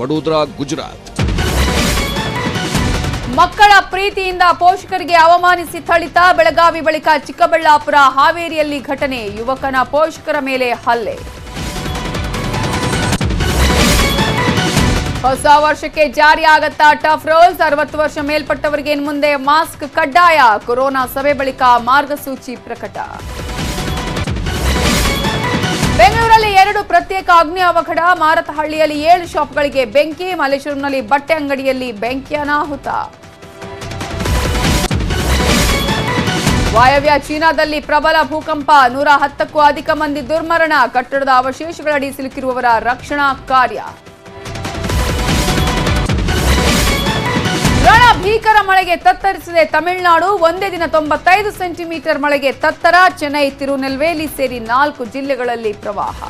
ವಡೋದರಾ, ಗುಜರಾತ್. ಮಕ್ಕಳ ಪ್ರೀತಿಯಿಂದ ಪೋಷಕರಿಗೆ ಅವಮಾನಿಸಿ ಥಳಿತ ಬೆಳಗಾವಿ ಬಳಿಕ ಚಿಕ್ಕಬಳ್ಳಾಪುರ ಹಾವೇರಿಯಲ್ಲಿ ಘಟನೆ. ಯುವಕನ ಪೋಷಕರ ಮೇಲೆ ಹಲ್ಲೆ. ಹೊಸ ವರ್ಷಕ್ಕೆ ಜಾರಿಯಾಗತ್ತಾ ಟಫ್ ರೂಲ್ಸ್. ಅರವತ್ತು ವರ್ಷ ಮೇಲ್ಪಟ್ಟವರಿಗೆ ಇನ್ಮುಂದೆ ಮಾಸ್ಕ್ ಕಡ್ಡಾಯ. ಕೊರೋನಾ ಸಭೆ ಬಳಿಕ ಮಾರ್ಗಸೂಚಿ ಪ್ರಕಟ. ಪ್ರತ್ಯೇಕ ಅಗ್ನಿ ಅವಘಡ. ಮಾರತಹಳ್ಳಿಯಲ್ಲಿ ಏಳು ಶಾಪ್ಗಳಿಗೆ ಬೆಂಕಿ. ಮಲ್ಲೇಶ್ವರಂನಲ್ಲಿ ಬಟ್ಟೆ ಅಂಗಡಿಯಲ್ಲಿ ಬೆಂಕಿ ಅನಾಹುತ. ವಾಯವ್ಯ ಚೀನಾದಲ್ಲಿ ಪ್ರಬಲ ಭೂಕಂಪ. ನೂರ ಹತ್ತಕ್ಕೂ ಅಧಿಕ ಮಂದಿ ದುರ್ಮರಣ. ಕಟ್ಟಡದ ಅವಶೇಷಗಳಡಿ ಸಿಲುಕಿರುವವರ ರಕ್ಷಣಾ ಕಾರ್ಯ. ರಣ ಭೀಕರ ಮಳೆಗೆ ತತ್ತರಿಸಿದೆ ತಮಿಳುನಾಡು. ಒಂದೇ ದಿನ ತೊಂಬತ್ತೈದು ಸೆಂಟಿಮೀಟರ್ ಮಳೆಗೆ ತತ್ತರ. ಚೆನ್ನೈ, ತಿರುನೆಲ್ವೇಲಿ ಸೇರಿ ನಾಲ್ಕು ಜಿಲ್ಲೆಗಳಲ್ಲಿ ಪ್ರವಾಹ.